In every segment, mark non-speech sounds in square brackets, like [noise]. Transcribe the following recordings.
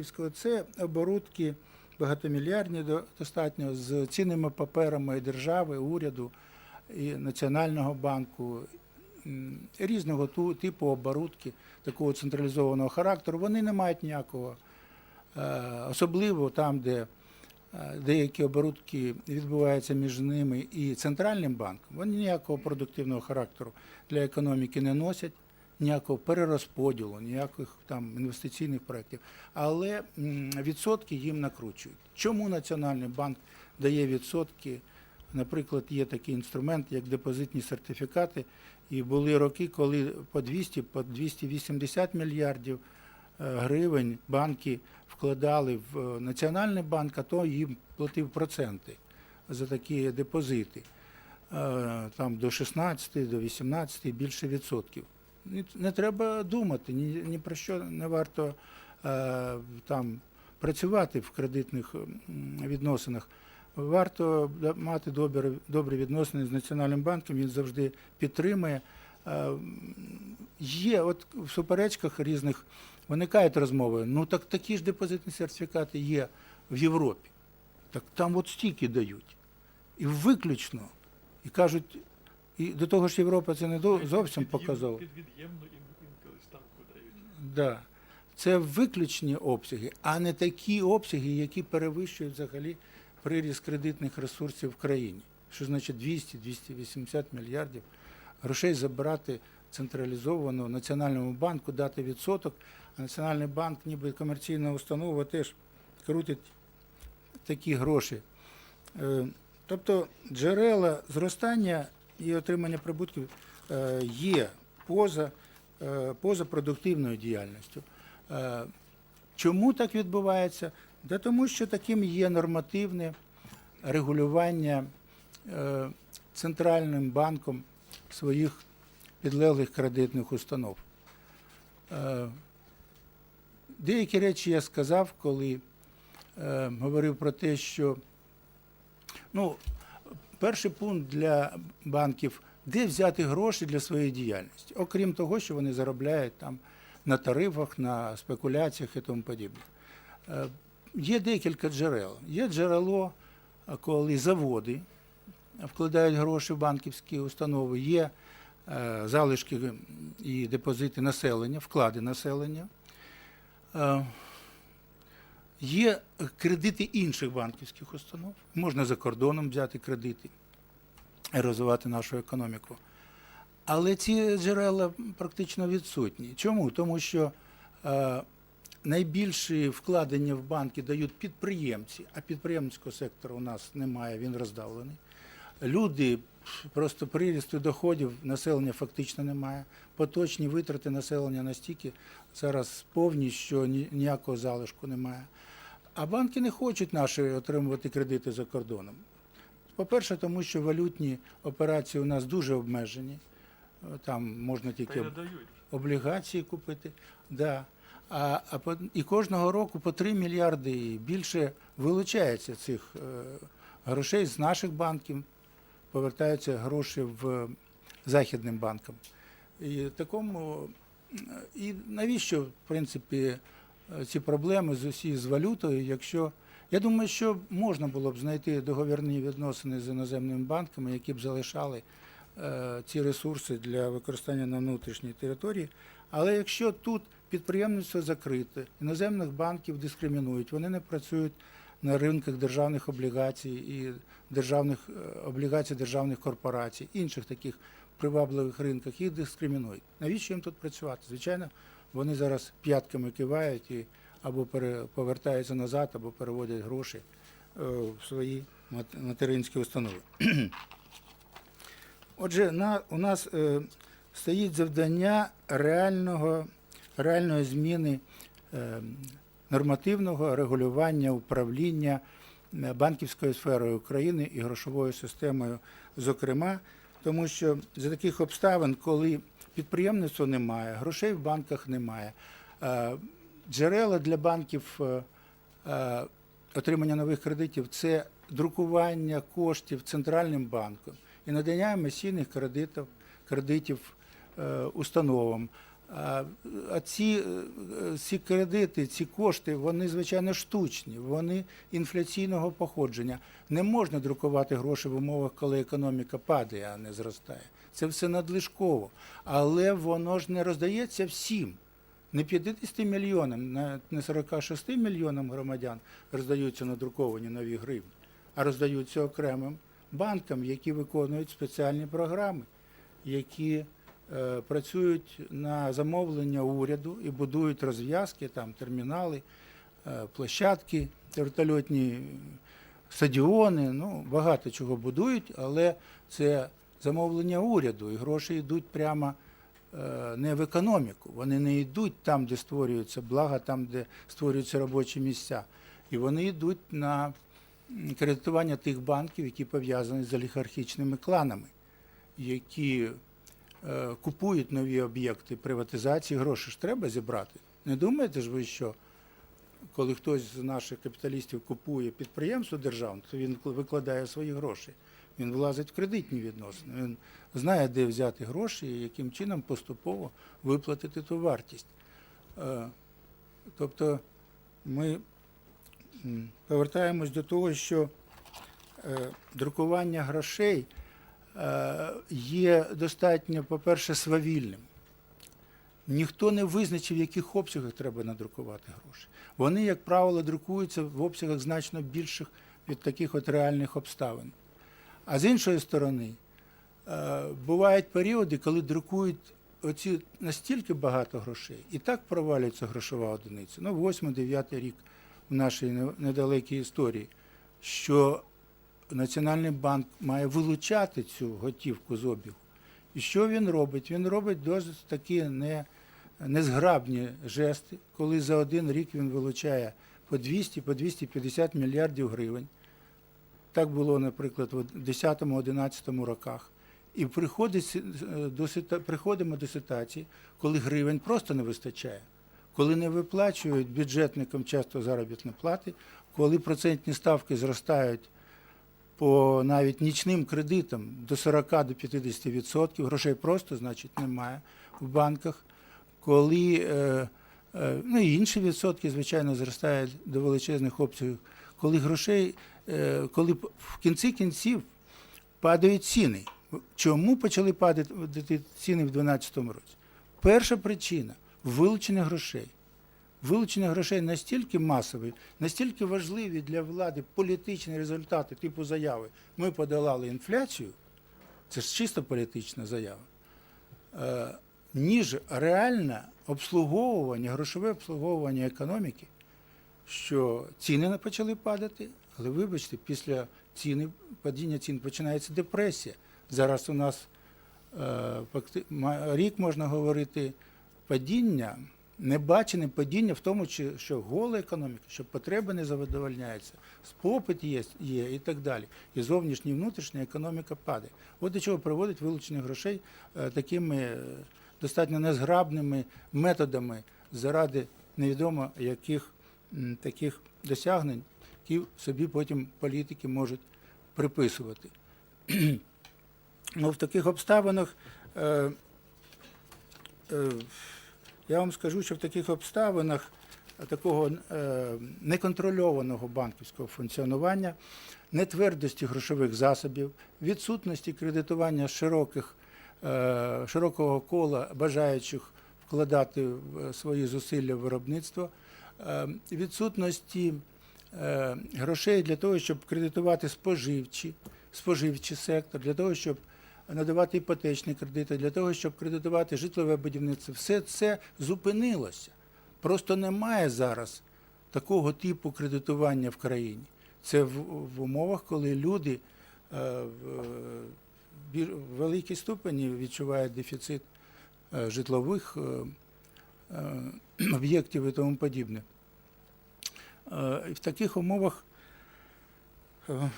банківського це оборудки багатомільярдні до- достатньо з цінними паперами держави, уряду і Національного банку. Різного типу оборудки такого централізованого характеру, вони не мають ніякого, е, особливо там, де е, деякі оборудки відбуваються між ними і центральним банком, вони ніякого продуктивного характеру для економіки не носять, ніякого перерозподілу, ніяких там інвестиційних проєктів. Але відсотки їм накручують. Чому Національний банк дає відсотки? Наприклад, є такий інструмент, як депозитні сертифікати, і були роки, коли по 200, по 280 мільярдів е, гривень банки вкладали в е, Національний банк, а то їм платив проценти за такі депозити. Е, Там до 16, до 18, більше відсотків. Не треба думати, ні, ні про що не варто е, там працювати в кредитних відносинах. Варто мати добрі, добрі відносини з Національним банком, він завжди підтримує. Е, Є, от в суперечках різних виникають розмови. Ну так такі ж депозитні сертифікати є в Європі. Так там от стільки дають. І виключно. І кажуть, і до того ж Європа це не зовсім показово. Да. Це виключні обсяги, а не такі обсяги, які перевищують взагалі приріст кредитних ресурсів в країні. Що значить 200-280 мільярдів грошей забрати централізовано Національному банку, дати відсоток, а Національний банк, ніби комерційна установа, теж крутить такі гроші. Е, Тобто джерела зростання і отримання прибутків е, є поза, е, поза продуктивною діяльністю. Е, Чому так відбувається? Да тому що таким є нормативне регулювання центральним банком своїх підлеглих кредитних установ. Деякі речі я сказав, коли говорив про те, що ну, перший пункт для банків, де взяти гроші для своєї діяльності, окрім того, що вони заробляють там на тарифах, на спекуляціях і тому подібне. Е, Є декілька джерел. Є джерело, е, коли заводи вкладають гроші в банківські установи, є е, залишки і депозити населення, вклади населення. Є кредити інших банківських установ. Можна за кордоном взяти кредити і розвивати нашу економіку. Але ці джерела практично відсутні. Чому? Тому що е, найбільші вкладення в банки дають підприємці, а підприємницького сектору у нас немає, він роздавлений. Люди просто прирісту доходів населення фактично немає. Поточні витрати населення настільки зараз повні, що ні- ніякого залишку немає. А банки не хочуть наші отримувати кредити за кордоном. По-перше, тому що валютні операції у нас дуже обмежені. Е, Там можна тільки облігації купити. Да. А, а по, і кожного року по 3 мільярди і більше вилучається цих е, грошей з наших банків, повертаються гроші в західним банкам. І такому е, і навіщо, в принципі, е, ці проблеми з усі з валютою, якщо я думаю, що можна було б знайти договірні відносини з іноземними банками, які б залишали е, ці ресурси для використання на внутрішній території. Але якщо тут підприємництво закрите, іноземних банків дискримінують, вони не працюють на ринках державних облігацій і державних е, облігацій державних корпорацій, інших таких привабливих ринках, їх дискримінують. Навіщо їм тут працювати? Звичайно, вони зараз п'ятками кивають і або повертаються назад, або переводять гроші е, в свої материнські установи. [clears throat] Отже, на, у нас е, стоїть завдання реального, реальної зміни е, нормативного регулювання управління е, банківською сферою України і грошовою системою, зокрема, тому що за таких обставин, коли підприємництва немає, грошей в банках немає, е, джерела для банків е, е, отримання нових кредитів це друкування коштів центральним банком і надання емісійних кредитів, кредитів установам. А, ці, ці кредити, ці кошти, вони звичайно штучні, вони інфляційного походження. Не можна друкувати гроші в умовах, коли економіка падає, а не зростає. Це все надлишково. Але воно ж не роздається всім. Не 50 мільйонам, не 46 мільйонам громадян роздаються надруковані нові гривні, а роздаються окремим банкам, які виконують спеціальні програми, які е, працюють на замовлення уряду і будують розв'язки, там термінали, е, площадки, вертольотні стадіони, ну багато чого будують, але це замовлення уряду, і гроші йдуть прямо е, не в економіку. Вони не йдуть там, де створюються блага, там, де створюються робочі місця. І вони йдуть на кредитування тих банків, які пов'язані з олігархічними кланами, які е, купують нові об'єкти приватизації, гроші ж треба зібрати. Не думаєте ж ви, що коли хтось з наших капіталістів купує підприємство державне, то він викладає свої гроші. Він влазить в кредитні відносини. Він знає, де взяти гроші і яким чином поступово виплатити ту вартість. Е, Тобто ми повертаємось до того, що е, друкування грошей е, є достатньо, по-перше, свавільним. Ніхто не визначив, в яких обсягах треба надрукувати гроші. Вони, як правило, друкуються в обсягах значно більших від таких от реальних обставин. А з іншої сторони, е, бувають періоди, коли друкують оці настільки багато грошей, і так провалюється грошова одиниця. Ну, 8-9 рік в нашій недалекій історії, що Національний банк має вилучати цю готівку з обігу. І що він робить? Він робить досить такі не, незграбні жести, коли за один рік він вилучає по 200, по 250 мільярдів гривень. Так було, наприклад, в 10-11 роках. І е, до, приходимо до ситуації, коли гривень просто не вистачає, коли не виплачують бюджетникам часто заробітні плати, коли процентні ставки зростають по навіть нічним кредитам до 40 до 50 відсотків, грошей просто, значить, немає в банках. Коли е, е, ну і інші відсотки, звичайно, зростають до величезних обсягів, коли грошей, е, коли в кінці кінців падають ціни. Чому почали падати ціни в 2012 році? Перша причина вилучення грошей. Вилучення грошей настільки масові, настільки важливі для влади політичні результати, типу заяви Ми подолали інфляцію, це ж чисто політична заява, е, ніж реальне обслуговування, грошове обслуговування економіки, що ціни почали падати, але вибачте, після ціни, падіння цін починається депресія. Зараз у нас е, рік можна говорити падіння, небачене падіння в тому, що гола економіка, що потреби не задовольняються, попит є, є і так далі. І зовнішня і внутрішня економіка падає. От до чого приводить вилучення грошей е, такими е, достатньо незграбними методами заради невідомо яких таких досягнень, які собі потім політики можуть приписувати. ну, в таких обставинах е, е, я вам скажу, що в таких обставинах такого е, неконтрольованого банківського функціонування, нетвердості грошових засобів, відсутності кредитування широких, е, широкого кола бажаючих вкладати в свої зусилля в виробництво, е, відсутності е, грошей для того, щоб кредитувати споживчі, споживчий сектор, для того, щоб надавати іпотечні кредити, для того, щоб кредитувати житлове будівництво. Все це зупинилося. Просто немає зараз такого типу кредитування в країні. Це в, в умовах, коли люди е, в, в великій ступені відчувають дефіцит е, житлових е, е, [clears throat] об'єктів і тому подібне. І в таких умовах Е,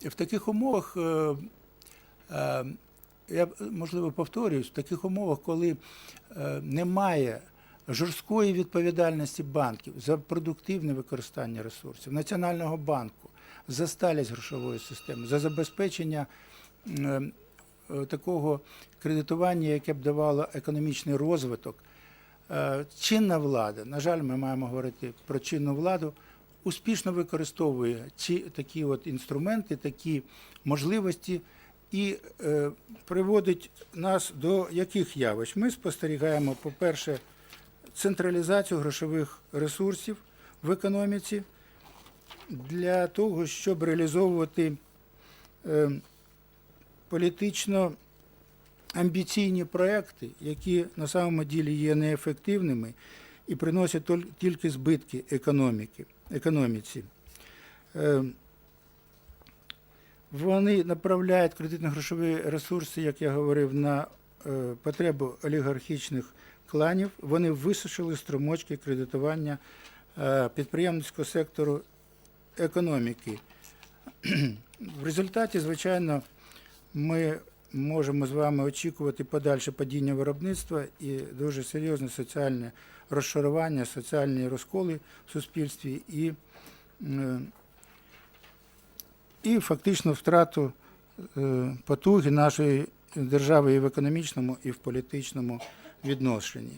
В таких умовах, я можливо повторююсь, в таких умовах, коли немає жорсткої відповідальності банків за продуктивне використання ресурсів, Національного банку за сталість грошової системи, за забезпечення е, такого кредитування, яке б давало економічний розвиток. Е, Чинна влада, на жаль, ми маємо говорити про чинну владу, успішно використовує ці такі от інструменти, такі можливості і е, приводить нас до яких явищ? Ми спостерігаємо, по-перше, централізацію грошових ресурсів в економіці для того, щоб реалізовувати е, політично амбіційні проекти, які на самому ділі є неефективними і приносять тільки збитки економіки, економіці. Е, Вони направляють кредитно-грошові ресурси, як я говорив, на е, потребу олігархічних кланів. Вони висушили струмочки кредитування е, підприємницького сектору економіки. В результаті, звичайно, ми можемо з вами очікувати подальше падіння виробництва і дуже серйозне соціальне розшарування, соціальні розколи в суспільстві і, і фактично втрату е, потуги нашої держави і в економічному, і в політичному відношенні.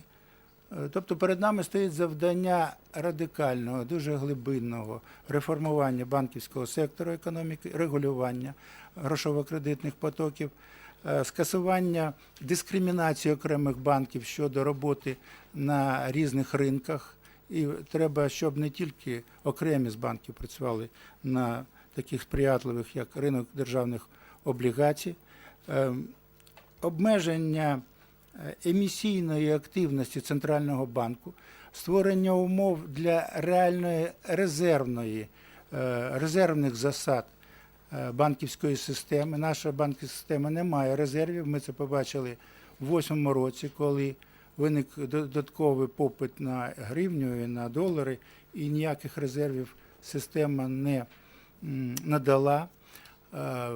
Е, Тобто перед нами стоїть завдання радикального, дуже глибинного реформування банківського сектору економіки, регулювання грошово-кредитних потоків, е, скасування дискримінації окремих банків щодо роботи на різних ринках. І треба, щоб не тільки окремі з банків працювали на таких сприятливих, як ринок державних облігацій, Е, обмеження емісійної активності центрального банку, створення умов для реальної резервної, е, резервних засад е, банківської системи. Наша банківська система не має резервів. Ми це побачили в 2008 році, коли виник додатковий попит на гривню і на долари, і ніяких резервів система не надала. Е,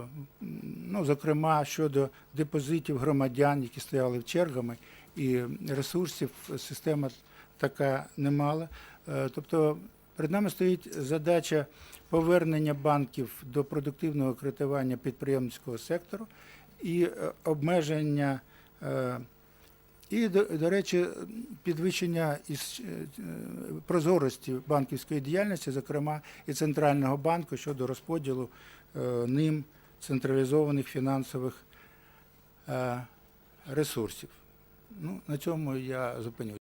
Ну, зокрема, щодо депозитів громадян, які стояли в чергами, і ресурсів система така не мала. Е, Тобто перед нами стоїть задача повернення банків до продуктивного кредитування підприємницького сектору і е, обмеження, і, до, до речі, підвищення із прозорості банківської діяльності, зокрема і центрального банку щодо розподілу ним централізованих фінансових е, ресурсів. Ну, на цьому я зупинюсь.